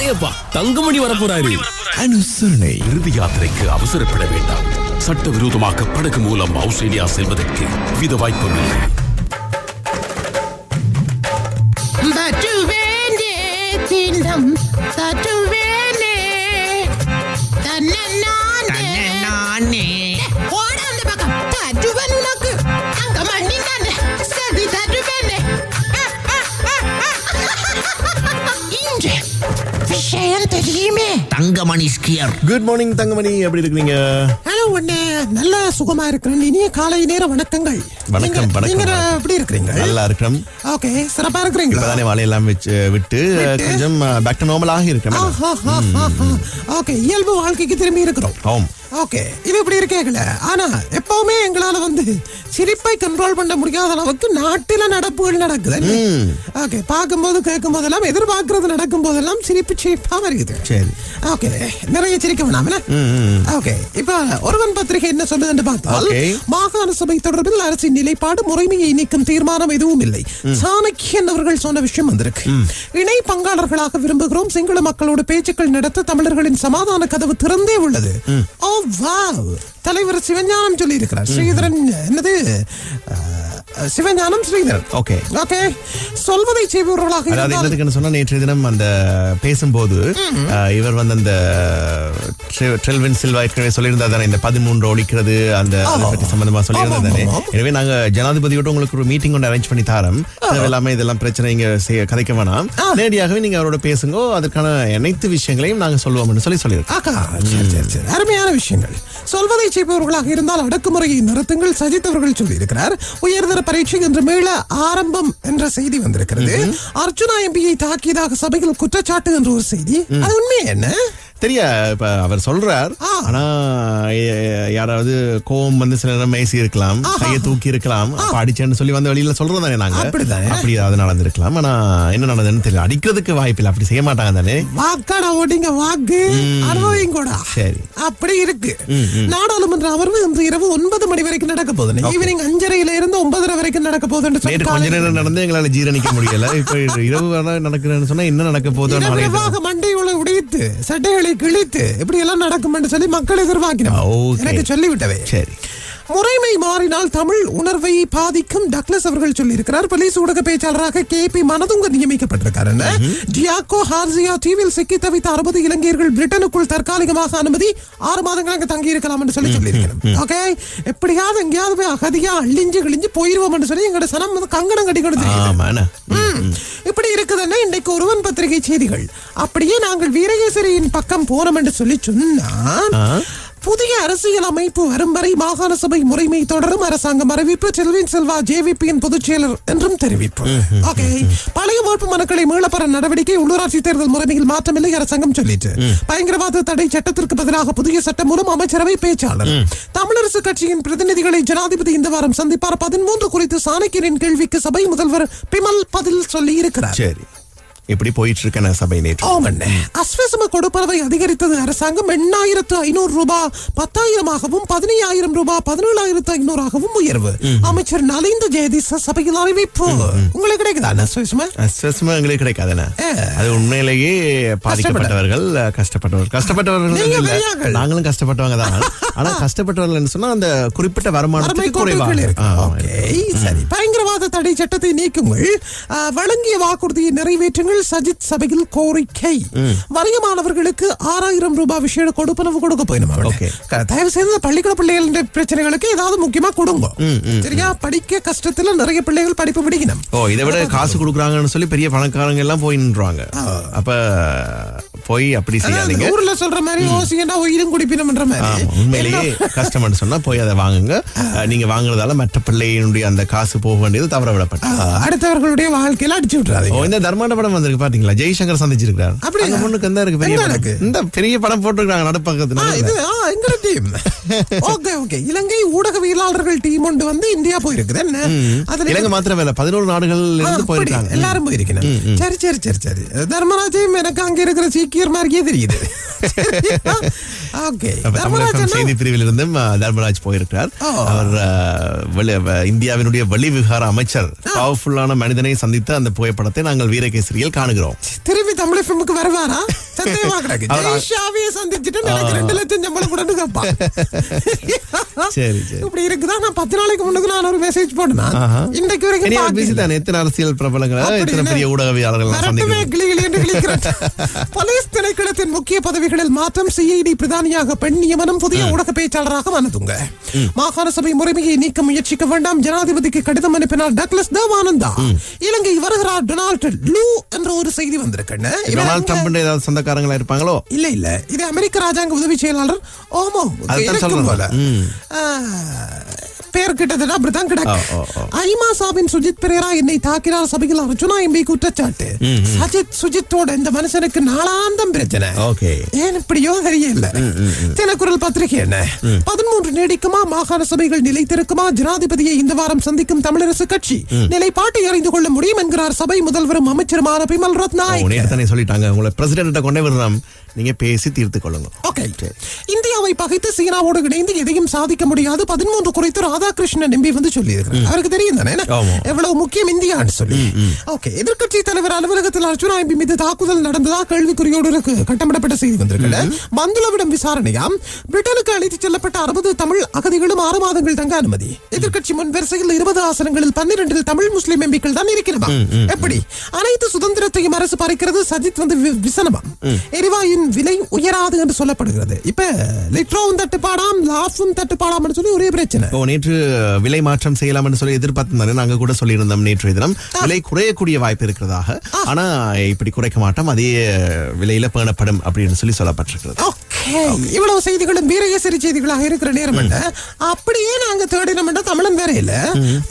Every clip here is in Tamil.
அதேப்பா தங்கமணி வரப்போறாரு. அனுசரணை. இறுதி யாத்திரைக்கு அவசரப்பட வேண்டாம். சட்டவிரோதமாக படகு மூலம் ஆஸ்திரேலியா செல்வதற்கு வித வாய்ப்புகள் தட்டுவேனே Thangamani skier. Good morning Thangamani. எப்படி இருக்கீங்க நல்ல சுகமா இருக்கிறேன் இனிய காலை நேர வணக்கங்கள். வணக்கம், வணக்கம். எப்படி இருக்கிறீங்க? நல்லா இருக்கிறோம் ஓகே சிறப்பா இருக்கிறீங்களா? இப்பதானே வாழையெல்லாம் வச்சு விட்டு கொஞ்சம் பேக் டு நார்மல் ஆகி இருக்கிறேன் ஓகே இயல்பு வாழ்க்கைக்கு திரும்பி இருக்கிறோம். ஆம். ஓகே இது இப்படி இருக்கேங்கள. ஆனா எப்பவுமே எங்களால வந்து சிரிப்பை கண்ட்ரோல் பண்ண முடியாத அளவுக்கு நாட்டில நடப்புகள் நடக்குது. ஓகே பார்க்கும்போது கேட்கும் போதெல்லாம் எதிர்பார்க்கறது நடக்கும் போதெல்லாம் சிரிப்பு சிரிப்பா வருகுது சரி. ஓகே நிறைய சிரிக்க வேணாம் ஓகே இப்ப ஒருவன் பத்திரிகை என்ன சொல்லுதுன்னு பார்த்தால் Okay. மாகாண சபை தொடர்பில் அரசின் நிலைப்பாடு முறைமையை நீக்கும் தீர்மானம் எதுவும் இல்லை. சாணக்கியன் அவர்கள் சொன்ன விஷயம் வந்திருக்கு. இணை பங்காளர்களாக விரும்புகிறோம். சிங்கள மக்களோட பேச்சுக்கள் நடத்த தமிழர்களின் சமாதான கதவு திறந்தே உள்ளது. தலைவர் சிவஞானம் சொல்லி இருக்கிறார் ஸ்ரீதரன் என்னது? சிவஞானம் ஸ்ரீதரன். ஓகே ஓகே சொல்வதை செய்பவர்களாக அதாவது என்னதுக்குன்னு சொன்னா நேற்றைய தினம் அந்த பேசும்போது இவர் வந்து அந்த ட்ரெ- ட்ரெல்வின் சில்வா ஏற்கனவே சொல்லியிருந்தார் தானே இந்த பதிமூன்று ஒழிக்கிறது அந்த பற்றி சம்பந்தமா சொல்லியிருந்தது தானே. எனவே நாங்க ஜனாதிபதியோட உங்களுக்கு ஒரு மீட்டிங் ஒன்று அரேஞ்ச் பண்ணி தரோம். எல்லாமே இதெல்லாம் பிரச்சனை இங்க செய்ய- கதைக்க வேணாம். நேரடியாகவே நீங்க அவரோட பேசுங்க அதற்கான அனைத்து விஷயங்களையும் நாங்க சொல்லுவோம்னு சொல்லி சொல்லியிருக்கோம். அருமையான விஷயங்கள். சொல்வதை செய்பவர்களாக இருந்தால் அடக்குமுறையை நிறுத்துங்கள் சஜித் அவர்கள் சொல்லியிருக்கிறார். உயர்தர பரீட்சை இன்று மீள ஆரம்பம் என்ற செய்தி வந்திருக்கிறது. அர்ஜுனா எம்பியை தாக்கியதாக சபையில் குற்றச்சாட்டு என்ற ஒரு செய்தி. அது உண்மை என்ன? தெரியா இப்ப அவர் சொல்றார். ஆனா யாராவது கோவம் வந்து சில நேரம் மேசி இருக்கலாம் கையை தூக்கி இருக்கலாம் அடிச்சேன்னு சொல்லி வந்து வெளியில சொல்றோம் தானே நாங்க. அப்படி அது நடந்திருக்கலாம். ஆனா என்ன நடந்ததுன்னு தெரியல. அடிக்கிறதுக்கு வாய்ப்பு அப்படி செய்ய மாட்டாங்க தானே? வாக்காடா ஓடிங்க வாக்கு. அனுபவியும் கூட சரி. அப்படி இருக்கு. நாடாளுமன்ற அமர்வு இன்று இரவு ஒன்பது மணி வரைக்கும் நடக்க போகுது ஈவினிங் அஞ்சரையில இருந்து ஒன்பதரை வரைக்கும் நடக்க போகுதுன்னு சொல்லி கொஞ்ச நேரம் நடந்து எங்களால ஜீரணிக்க முடியல. இப்ப இரவு வரை நடக்கிறேன்னு சொன்னா என்ன நடக்க போதோ நாளைக்கு உடைத்து சட்டைகளை கிழித்து இப்படி எல்லாம் நடக்கும் என்று சொல்லி மக்கள் okay. எனக்கு சொல்லிவிட்டவே. சரி. முறைமை மாறினால் தமிழ் உணர்வை பாதிக்கும் டக்ளஸ் அவர்கள் சொல்லியிருக்கிறார். போலீஸ் ஊடக பேச்சாளராக கே பி மனதுங்க நியமிக்கப்பட்டிருக்காரு. டியாக்கோ ஹார்சியா தீவில் சிக்கி தவித்த அறுபது இலங்கையர்கள் பிரிட்டனுக்குள் தற்காலிகமாக அனுமதி ஆறு மாதங்கள் அங்க தங்கி இருக்கலாம் என்று சொல்லி சொல்லியிருக்கிறேன் ஓகே? எப்படியாவது எங்கேயாவது போய் அகதியா அழிஞ்சு கிழிஞ்சு போயிருவோம் என்று சொல்லி எங்களோட சனம் கங்கணம் கட்டி கொடுத்து. இப்படி இருக்குதுன்னா இன்றைக்கு ஒருவன் பத்திரிகை செய்திகள். அப்படியே நாங்கள் வீரகேசரியின் பக்கம் போனோம் என்று சொல்லி சொன்னா புதிய அரசியல் அமைப்பு வரும் வரை மாகாண சபை முறைமை தொடரும். அரசாங்கம் அறிவிப்பு செல்வின் செல்வா ஜேவிபியின் பொதுச் செயலர் என்றும் தெரிவிப்பு. ஓகே பழைய வேட்பு மனுக்களை மீளப்பெற நடவடிக்கை உள்ளூராட்சி தேர்தல் முறைமையில் மாற்றமில்லை அரசாங்கம் சொல்லிட்டு. பயங்கரவாத தடை சட்டத்திற்கு பதிலாக புதிய சட்டம் மூலம் அமைச்சரவை பேச்சாளர். தமிழரசு கட்சியின் பிரதிநிதிகளை ஜனாதிபதி இந்த வாரம் சந்திப்பார். பதிமூன்று குறித்து சாணக்கியரின் கேள்விக்கு சபை முதல்வர் பிமல் பதில் சொல்லி இருக்கிறார் சரி. இப்படி போயிட்டு இருக்கேன் சபை நேற்று. ஆமண்ணே அஸ்வசம கொடுப்பனவை அதிகரித்தது அரசாங்கம் எண்ணாயிரத்து ஐநூறு ரூபாய் பத்தாயிரமாகவும் பதினையாயிரம் ரூபாய் பதினேழாயிரத்து ஐநூறாகவும் உயர்வு. அமைச்சர் நலிந்த ஜெயதிச சபையில் அறிவிப்பு உங்களுக்கு கிடைக்குதா அஸ்வசம? அஸ்வசமா எங்களுக்கு கிடைக்காதுண்ணே. அது உண்மையிலேயே பாதிக்கப்பட்டவர்கள் கஷ்டப்பட்டவர்கள். கஷ்டப்பட்டவர்கள். நாங்களும் கஷ்டப்பட்டவங்க தான். ஆனா கஷ்டப்பட்டவர்கள் சொன்னா அந்த குறிப்பிட்ட வருமானத்துக்கு குறைவாக சரி. பயங்கரவாத தடை சட்டத்தை நீக்குங்கள். வழங்கிய வாக்குறுதியை நிறைவேற்றுங்கள். சஜித் சபையில் கோரிக்கை. வறிய மாணவர்களுக்கு ஆறாயிரம் ரூபாய் விஷய கொடுப்பனவு கொடுக்க போயிடும் ஓகே. தயவு செய்து பள்ளிக்கூட பிள்ளைகளின் பிரச்சனைகளுக்கு ஏதாவது முக்கியமா கொடுங்க. சரியா? படிக்க கஷ்டத்துல நிறைய பிள்ளைகள் படிப்பு பிடிக்கணும் ஓ இதை விட காசு கொடுக்குறாங்கன்னு சொல்லி பெரிய பணக்காரங்க எல்லாம் போய் நின்றுவாங்க. அப்ப போய் அப்படி செய்யாதீங்க. ஊர்ல சொல்ற மாதிரி ஓசியண்டா உயிரும் குடிப்பினம்ன்ற மாதிரி. உண்மையிலேயே கஷ்டம்னு சொன்னா போய் அதை வாங்குங்க. நீங்க வாங்குறதால மற்ற பிள்ளையினுடைய அந்த காசு போக வேண்டியது தவற விடப்பட்டது. அடுத்தவர்களுடைய வாழ்க்கையில அடிச்சு விட்டுறாதீங்க. இந்த தர்மான படம் வந்திருக்கு பாத்தீங்களா? ஜெய்சங்கர் சந்திச்சிருக்காரு அப்படியா? அந்த பொண்ணுக்கு எந்த இருக்கு பெரிய எங்க? இந்த பெரிய படம் போட்டிருக்காங்க நடுப்பக்கத்துல இது டீம். Okay okay. இலங்கை ஊடகவியலாளர்கள் டீம் ஒன்று வந்து இந்தியா போயிருக்குது. என்ன? அதுல இலங்கை மாத்திரம் இல்ல பதினோரு நாடுகள்ல இருந்து அப்படி. போயிருக்காங்க. எல்லாரும் போயிருக்கணும். சரி சரி சரி சரி. தர்மராஜையும் எனக்கு அங்க இருக்கிற சீக்கியர் மாதிரியே தெரியுது. ஓகே. அப்ப செய்தி பிரிவில் இருந்தும் தர்மராஜ் போயிருக்கிறார். அவர் இந்தியாவினுடைய வெளிவிகார அமைச்சர். பவர்ஃபுல்லான மனிதனை சந்தித்த அந்த புகைப்படத்தை நாங்கள் வீரகேசரியில் காணுகிறோம். திரும்பி தமிழ் ஃபிலிமுக்கு வருவாரா? அரசியல் பிரபலங்களை முக்கிய பதவிகளில் மாற்றம் சிஐடி பிரதானியாக பெண் நியமனம் புதிய ஊடக பேச்சாளராக மனதுங்க மாகாண சபை முறைமையை நீக்க முயற்சிக்க வேண்டாம். ஜனாதிபதிக்கு கடிதம் அனுப்பினார் டக்ளஸ் தேவானந்தா. இலங்கை வருகிறார் டொனால்ட் லூ என்ற ஒரு செய்தி வந்திருக்குன்னு. ஏதாவது சொந்தக்காரங்களா இருப்பாங்களோ? இல்ல இல்ல. இது அமெரிக்க ராஜாங்க உதவி செயலாளர் ஓமோ. போல. பேர் கிட்டத்தட்ட அப்படித்தான் கிடக்கு. ஓ. ஐமாசாவின் சுஜித் பெரேரா என்னை தாக்கினார் சபையில் அர்ஜுனா எம்பி குற்றச்சாட்டு. சஜித் சுஜித்தோட இந்த மனுஷனுக்கு நாளாந்தம் பிரச்சனை. ஓகே. ஏன் இப்படியோ தெரியல தினக்குரல் பத்திரிகை என்ன? பதிமூன்று நீடிக்குமா? மாகாண சபைகள் நிலைத்திருக்குமா? ஜனாதிபதியை இந்த வாரம் சந்திக்கும் தமிழரசு கட்சி நிலைப்பாட்டை அறிந்து கொள்ள முடியும் என்கிறார் சபை முதல்வரும் அமைச்சருமான பிமல் தானே சொல்லிட்டாங்க. உங்களை பிரசிடென்ட்ட கொண்டே விடுறோம். நீங்க பேசி தீர்த்து கொள்ளுங்க. ஓகே இந்தியாவை பகைத்து சீனாவோடு இணைந்து எதையும் சாதிக்க முடியாது. பதிமூன்று குறித்து ராதாகிருஷ்ணன் எம்பி வந்து சொல்லி அவருக்கு தெரியும் தானே. எவ்வளவு முக்கியம் இந்தியான்னு சொல்லி. ஓகே எதிர்க்கட்சி தலைவர் அலுவலகத்தில் அர்ஜுனா எம்பி மீது தாக்குதல் நடந்ததா கேள்விக்குறியோடு இருக்கு. கட்டமிடப்பட்ட செய்தி வந்திருக்குல்ல. பந்துலவிடம் விசாரணையாம் பிரிட்டனுக்கு அழைத்துச் செல்லப்பட்ட அறுபது தமிழ் அகதிகளும் ஆறு மாதங்கள் தங்க அனுமதி. எதிர்க்கட்சி முன் வரிசையில் இருபது ஆசனங்களில் பன்னிரண்டில் தமிழ் முஸ்லிம் எம்பிக்கள் தான் இருக்கிறதா? எப்படி? அனைத்து சுதந்திரத்தையும் அரசு பறிக்கிறது சஜித் வந்து விசனமா? எரிவாயின் விலை உயராது என்று சொல்லப்படுகிறது. இப்ப லிட்ரோவும் தட்டுப்பாடாம் லாஃபும் தட்டுப்பாடாம் சொல்லி ஒரே பிரச்சனை. இப்போ நேற்று விலை மாற்றம் செய்யலாம் என்று சொல்லி எதிர்பார்த்திருந்தாரு நாங்க கூட சொல்லியிருந்தோம் நேற்று தினம். விலை குறையக்கூடிய வாய்ப்பு இருக்கிறதாக. ஆனா இப்படி குறைக்க மாட்டோம். அதே விலையில பேணப்படும் அப்படின்னு சொல்லி சொல்லப்பட்டிருக்கிறது. இவ்வளவு செய்திகளும் வீரகேசரி செய்திகளாக இருக்கிற நேரம் அப்படியே நாங்க தேடினோம் தமிழன் வேற இல்ல.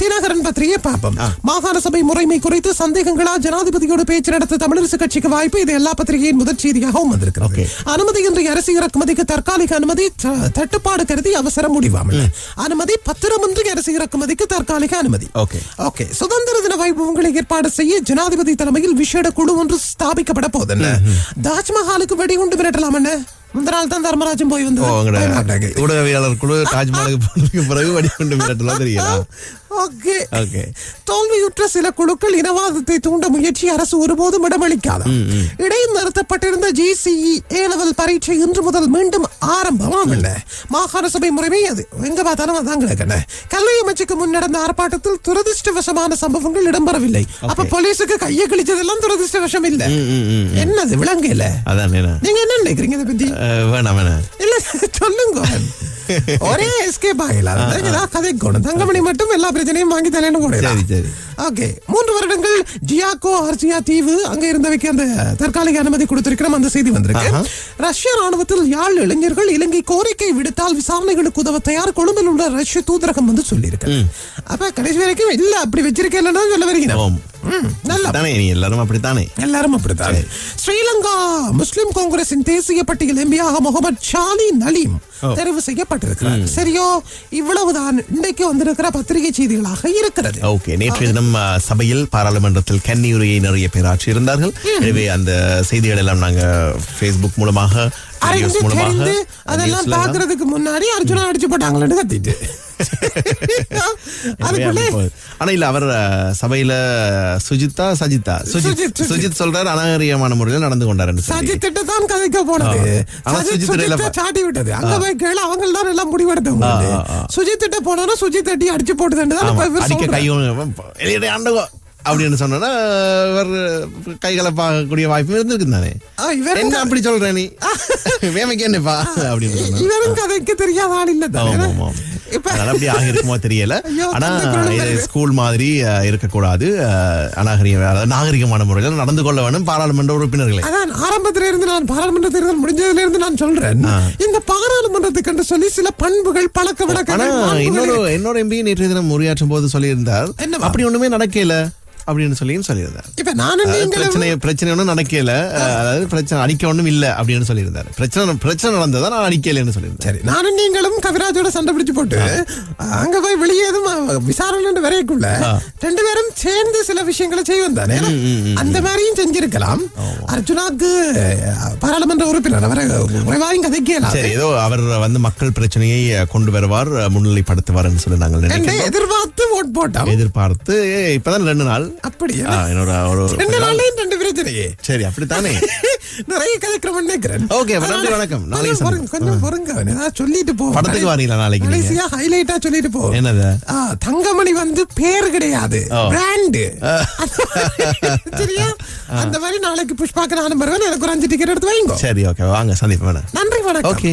தினகரன் பத்திரிகை பார்ப்போம். மாகாண சபை முறைமை குறித்து சந்தேகங்களா ஜனாதிபதியோடு பேச்சு நடத்த தமிழரசு கட்சிக்கு வாய்ப்பு? இது எல்லா பத்திரிகையின் முதற் செய்தியாகவும் வந்திருக்கிறது. அனுமதியின்றி அரிசி இறக்குமதிக்கு தற்காலிக அனுமதி தட்டுப்பாடு கருதி அவசர முடிவாமல். அனுமதி பத்திரமின்றி அரிசி இறக்குமதிக்கு தற்காலிக அனுமதி. Okay. ஓகே சுதந்திர தின வைபவங்களை ஏற்பாடு செய்ய ஜனாதிபதி தலைமையில் விசேட குழு ஒன்று ஸ்தாபிக்கப்பட போகுது. தாஜ்மஹாலுக்கு வெடிகுண்டு மிரட்டலாம் என்ன? முந்த நாள் தான் தர்மராஜன் போய் வந்து. ஊடகவியாளர் குழு தாஜ்மஹாலுக்கு போனதுக்கு பிறகு வடிகொண்டு மிரட்டலாம் தெரியல ஓகே ஓகே தோல்வியுற்ற சில குழுக்கள் இனவாதத்தை தூண்ட முயற்சி அரசு ஒருபோதும் இடமளிக்காத. இடைநிறுத்தப்பட்டிருந்த ஜிசிஇ ஏ லெவல் பரீட்சை இன்று முதல் மீண்டும் ஆரம்பமாம் மாகாண சபை முறைமை அது. எங்க பார்த்தாலும் அதான் கிடக்கண்ண கல்வி அமைச்சுக்கு முன் நடந்த ஆர்ப்பாட்டத்தில் துரதிருஷ்டவசமான சம்பவங்கள் இடம்பெறவில்லை. அப்ப போலீஸுக்கு கையை கிழிச்சதெல்லாம் துரதிருஷ்டவசம் இல்ல. என்னது விளங்கல? அதான் நீங்க என்ன நினைக்கிறீங்க இதை பத்தி? வேணாம் வேணாம். இல்ல சொல்லுங்க. ஒரே எஸ்கேப் ஆகலாம் ஏதாவது கதைக்கணும் தங்கமணி மட்டும் எல்லா பிரச்சனையும் வாங்கி சரி சரி. ஓகே. மூன்று வருடங்கள் ஜியாக்கோ ஆர்ஜியா தீவு அங்க இருந்தவைக்கு அந்த தற்காலிக அனுமதி கொடுத்திருக்கிறோம் அந்த செய்தி வந்திருக்கு. ரஷ்ய ராணுவத்தில் யாழ் இளைஞர்கள் இலங்கை கோரிக்கை விடுத்தால் விசாரணைகளுக்கு உதவ தயார் கொழும்பில் உள்ள ரஷ்ய தூதரகம் வந்து சொல்லியிருக்கு. அப்ப கடைசி வரைக்கும் இல்ல அப்படி வச்சிருக்கேன் சொல்ல வரீங்க. நல்லா. தானே நீ எல்லாரும் அப்படித்தானே? எல்லாரும் அப்படித்தான். ஸ்ரீலங்கா முஸ்லிம் காங்கிரசின் தேசிய பட்டியல் எம்பியாக முகமது ஷாலி நலீம். தெரிவு செய்யப்பட்டிருக்கிறார். சரியோ இவ்வளவுதான் இன்றைக்கு வந்திருக்கிற பத்திரிகை செய்திகளாக இருக்கிறது. ஓகே நேற்றைய தினம் சபையில் பாராளுமன்றத்தில் கன்னியுரையை நிறைய பேர் ஆற்றியிருந்தார்கள் எனவே அந்த செய்திகள் எல்லாம் நாங்க ஃபேஸ்புக் மூலமாக அதெல்லாம் பாக்குறதுக்கு முன்னாடி அர்ஜுனா அடிச்சு போட்டாங்களேன்னு கத்திட்டு. ஆனா இல்ல அவர் சபையில சுஜித்தா சஜிதா சுஜித் சுஜித், சுஜித். சுஜித் சொல்றாரு அநாகரிகமான முறையில் நடந்து கொண்டார் சஜித்திட்ட தான் கதைக்க போனது. ஆனா சஜித் சுஜித் சுஜித்தை. சாட்டி விட்டது. அங்க போய் கேளு அவங்க தான் எல்லாம் முடிவெடுத்தவங்க. ஆ. சுஜித்திட்ட போனோம்னா சுஜித் அடி அடிச்சு போட்டுதான் அடிக்க. கையும் வெளியிட ஆண்டுகோ அப்படின்னு சொன்னா இவர் கைகளை பார்க்கக்கூடிய வாய்ப்பு இருந்திருக்கு தானே. என்ன அப்படி சொல்ற நீ? வேமைக்கு என்னப்பா? அப்படின்னு இவரும் கதைக்கு தெரியாத ஆள் இல்ல அதனால அப்படி ஆகிருக்குமோ தெரியல ஆனா. ஸ்கூல் மாதிரி இருக்கக்கூடாது அநாகரிக நாகரிகமான முறையில் நடந்து கொள்ள வேணும் பாராளுமன்ற உறுப்பினர்களை அதான் ஆரம்பத்துல இருந்து நான் பாராளுமன்ற தேர்தல் முடிஞ்சதுல இருந்து நான் சொல்றேன் இந்த பாராளுமன்றத்துக்கு என்று சொல்லி சில பண்புகள் பழக்க மாண்புகள் இன்னொரு. இன்னொரு எம்பி நேற்றைய தினம் உரையாற்றும் போது சொல்லியிருந்தார்? அப்படி ஒண்ணுமே நடக்கல அப்படின்னு சொல்லியும் சொல்லியிருந்தார். இப்ப நானும் பிரச்சனை பிரச்சனை ஒன்றும் நடக்கல. அதாவது பிரச்சனை அடிக்க ஒன்றும் இல்ல அப்படின்னு சொல்லியிருந்தாரு. பிரச்சனை பிரச்சனை நடந்ததா நான் அடிக்கலைன்னு சொல்லியிருந்தேன் சரி நானும் நீங்களும் கவிராஜோட சண்டை பிடிச்சு போட்டு அங்க போய் வெளியேதும் விசாரணை வரைக்குள்ள ரெண்டு பேரும் சேர்ந்து சில விஷயங்களை செய்வோம் தானே அந்த மாதிரியும் செஞ்சிருக்கலாம். அர்ஜுனாக்கு பாராளுமன்ற உறுப்பினர் அவரை கதைக்கலாம். சரி ஏதோ அவர் வந்து மக்கள் பிரச்சனையை கொண்டு வருவார் அஹ், முன்னிலைப்படுத்துவார்னு சொல்லி நாங்கள் எதிர்பார்த்து ஓட் போட்டோம். எதிர்பார்த்து இப்பதான் ரெண்டு நாள். அப்படியா? ஆ, என்னோட ஒரு ரெண்டு நாள்லயும் ரெண்டு பிரச்சனையே. சரி அப்படித்தானே? நிறைய கதைக்கிறோம் நினைக்கிறேன். நன்றி, வணக்கம். நாளைக்கு கொஞ்சம் பொறுங்க, சொல்லிட்டு போ. படத்துக்கு வரீங்களா நாளைக்கு நீங்க? கடைசியா ஹைலைட்டா சொல்லிட்டு போ. என்னது? ஆ, தங்கமணி வந்து பேர் கிடையாது. பிராண்டு சரியா? அந்த மாதிரி நாளைக்கு புஷ்பாக்கு நானும் வருவேன். எனக்கு ஒரு அஞ்சு டிக்கெட் எடுத்து வைங்க சரி ஓகே வாங்க சந்திப்போம் நன்றி வணக்கம். ஓகே.